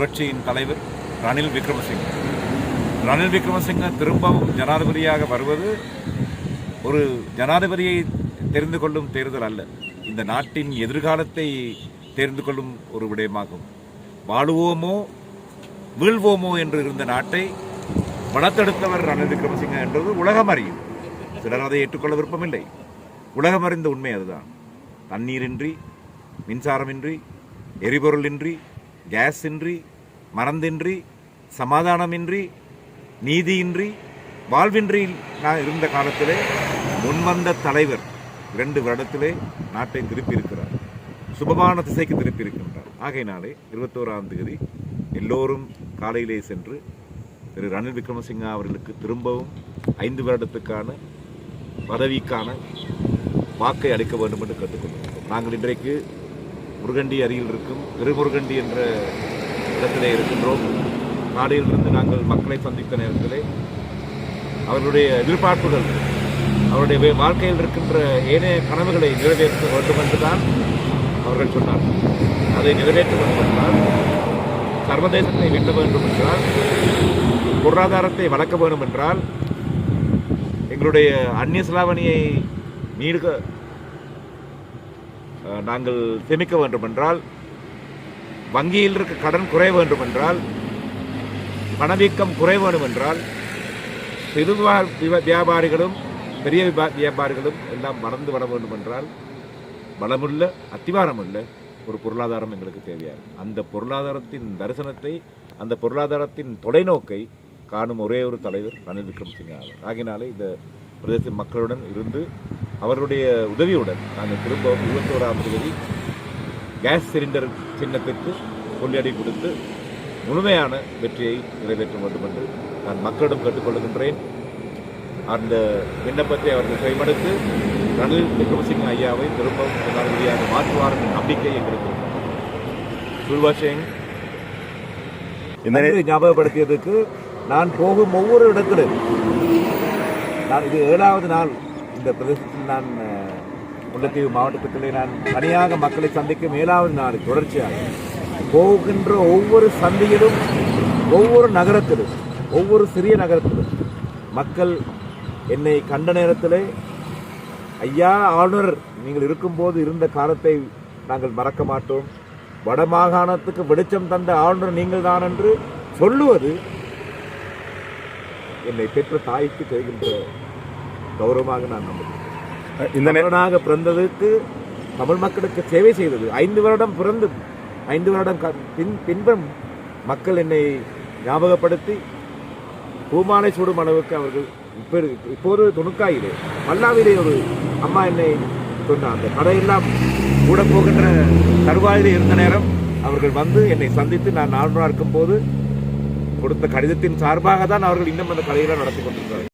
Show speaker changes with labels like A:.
A: புரட்சியின் தலைவர் ரணில் விக்ரமசிங்க. ரணில் விக்ரமசிங்க திரும்பவும் ஜனாதிபதியாக வருவது ஒரு ஜனாதிபதியை தெரிந்து கொள்ளும் தேர்தல் அல்ல. இந்த நாட்டின் எதிர்காலத்தை தெரிந்து கொள்ளும் ஒரு விடயமாகும். வாழுவோமோ வீழ்வோமோ என்று இருந்த நாட்டை வளர்த்தெடுத்தவர் ரணில் விக்ரமசிங்க என்றது உலகம் அறியும். சிலர் அதை ஏற்றுக்கொள்ள விருப்பமில்லை. உலகம் அறிந்த உண்மை அதுதான். தண்ணீரின்றி மின்சாரமின்றி எரிபொருளின்றி கேஸ் இன்றி மறந்தின்றி சமாதானமின்றி நீதியின்றி வாழ்வின்றி நான் இருந்த காலத்திலே முன்வந்த தலைவர் இரண்டு வருடத்திலே நாட்டை திருப்பி இருக்கிறார் சுபமான திசைக்கு திருப்பி இருக்கின்றார் ஆகையினாலே இருபத்தோராம் தேதி எல்லோரும் காலையிலே சென்று திரு ரணில் விக்ரமசிங்கா அவர்களுக்கு திரும்பவும் ஐந்து வருடத்துக்கான பதவிக்கான வாக்கை அளிக்க வேண்டும் என்று கேட்டுக்கொள்கிறோம். நாங்கள் இன்றைக்கு முருகண்டி அருகில் இருக்கும் திருமுருகண்டி என்ற இடத்திலே இருக்கின்றோம். காலையிலிருந்து நாங்கள் மக்களை சந்தித்த நேரத்திலே அவர்களுடைய எதிர்பார்ப்புகள் அவருடைய வாழ்க்கையில் இருக்கின்ற ஏனைய கனவுகளை நிறைவேற்ற வேண்டும் என்றுதான் அவர்கள் சொன்னார். அதை நிறைவேற்ற வேண்டும் என்றால் சர்வதேசத்தை வெல்ல வேண்டும் என்றால் பொருளாதாரத்தை வளர்க்க வேண்டும் என்றால் எங்களுடைய அந்நிய செலாவணியை நீடுக நாங்கள் சேமிக்க வேண்டுமென்றால் வங்கியில் இருக்க கடன் குறைய வேண்டுமென்றால் பணவீக்கம் குறைய வேண்டுமென்றால் சிறு வியாபாரிகளும் பெரிய வியாபாரிகளும் எல்லாம் மறந்து வர வேண்டுமென்றால் பலமுள்ள அத்திவாரமுள்ள ஒரு பொருளாதாரம் எங்களுக்கு தேவையாக அந்த பொருளாதாரத்தின் தரிசனத்தை அந்த பொருளாதாரத்தின் தொலைநோக்கை காணும் ஒரே ஒரு தலைவர் ரணில் விக்ரமசிங்க ஆவார். ஆகினாலே இந்த பிரதேச மக்களுடன் இருந்து அவருடைய உதவியுடன் நாங்கள் திரும்ப இருபத்தோராம் தேதி கேஸ் சிலிண்டர் சின்னத்திற்கு கொள்ளையடி கொடுத்து முழுமையான வெற்றியை நிறைவேற்ற வேண்டும் என்று நான் மக்களிடம் கேட்டுக்கொள்கின்றேன். அந்த விண்ணப்பத்தை அவர்கள் கைமடுத்து ரணில் விக்ரமசிங்க ஐயாவை திரும்பவும் ஜனாதிபதியாக மாற்றுவார் என்ற நம்பிக்கை எங்களுக்கு
B: நே-
A: நன்றி ஞாபகப்படுத்தியதுக்கு நான் போகும் ஒவ்வொரு இடத்திலும் நான் இது ஏழாவது நாள் இந்த பிரதேசத்தில் நான் முல்லைத்தீவு மாவட்டத்துக்குள்ளே நான் தனியாக மக்களை சந்திக்கும் ஏழாவது நாள் தொடர்ச்சியாக போகின்ற ஒவ்வொரு சந்தையிலும் ஒவ்வொரு நகரத்திலும் ஒவ்வொரு சிறிய நகரத்திலும் மக்கள் என்னை கண்ட நேரத்தில் ஐயா ஆளுநர் நீங்கள் இருக்கும்போது இருந்த காலத்தை நாங்கள் மறக்க மாட்டோம். வடமாகாணத்துக்கு வெளிச்சம் தந்த ஆளுநர் நீங்கள் தான் என்று சொல்லுவது என்னை பெற்ற தாய்க்கு செய்கின்ற கௌரவமாக நான் நம்புகிறேன்.
B: இந்த நே-
A: தமிழனாக பிறந்ததுக்கு தமிழ் மக்களுக்கு சேவை செய்தது. ஐந்து வருடம் பிறந்து ஐந்து வருடம் பின் பின்பும் மக்கள் என்னை ஞாபகப்படுத்தி பூமாலை சூடும் அளவுக்கு அவர்கள் இப்போ இப்போது துணுக்காயிலே மல்லாவிலே ஒரு அம்மா என்னை சொன்ன அந்த கடையெல்லாம் கூட போகின்ற தருவாயிலே இருந்த நேரம் அவர்கள் வந்து என்னை சந்தித்து நான் ஆளுநராக இருக்கும்போது கொடுத்த கடிதத்தின் சார்பாக தான் அவர்கள் இன்னும் அந்த கடையெல்லாம் நடத்தி கொண்டிருக்கிறார்கள்.